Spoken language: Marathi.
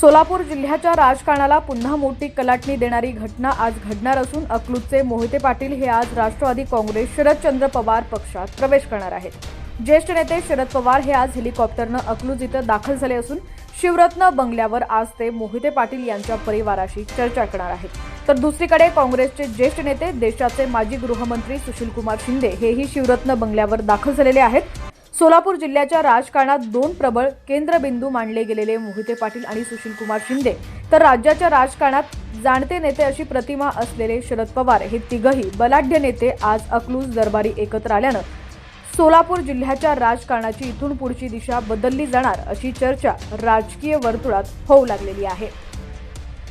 सोलापूर जिल्ह्याच्या राजकारणाला पुन्हा मोठी कलाटणी देणारी घटना आज घडणार असून अकलूजचे मोहिते पाटील हे आज राष्ट्रवादी काँग्रेस शरदचंद्र पवार पक्षात प्रवेश करणार आहेत. ज्येष्ठ नेते शरद पवार हे आज हेलिकॉप्टरनं अकलूज इथं दाखल झाले असून शिवरत्न बंगल्यावर आज ते मोहिते पाटील यांच्या परिवाराशी चर्चा करणार आहेत. तर दुसरीकडे काँग्रेसचे ज्येष्ठ नेते देशाचे माजी गृहमंत्री सुशीलकुमार शिंदे हेही शिवरत्न बंगल्यावर दाखल झालेले आहेत. सोलापूर जिल्ह्याच्या राजकारणात दोन प्रबळ केंद्रबिंदू मानले गेलेले मोहिते पाटील आणि सुशीलकुमार शिंदे. तर राज्याच्या राजकारणात जाणते नेते अशी प्रतिमा असलेले शरद पवार हे तिघही बलाढ्य नेते आज अकलूज दरबारी एकत्र आल्यानं सोलापूर जिल्ह्याच्या राजकारणाची इथून पुढची दिशा बदलली जाणार अशी चर्चा राजकीय वर्तुळात होऊ लागलेली आहे.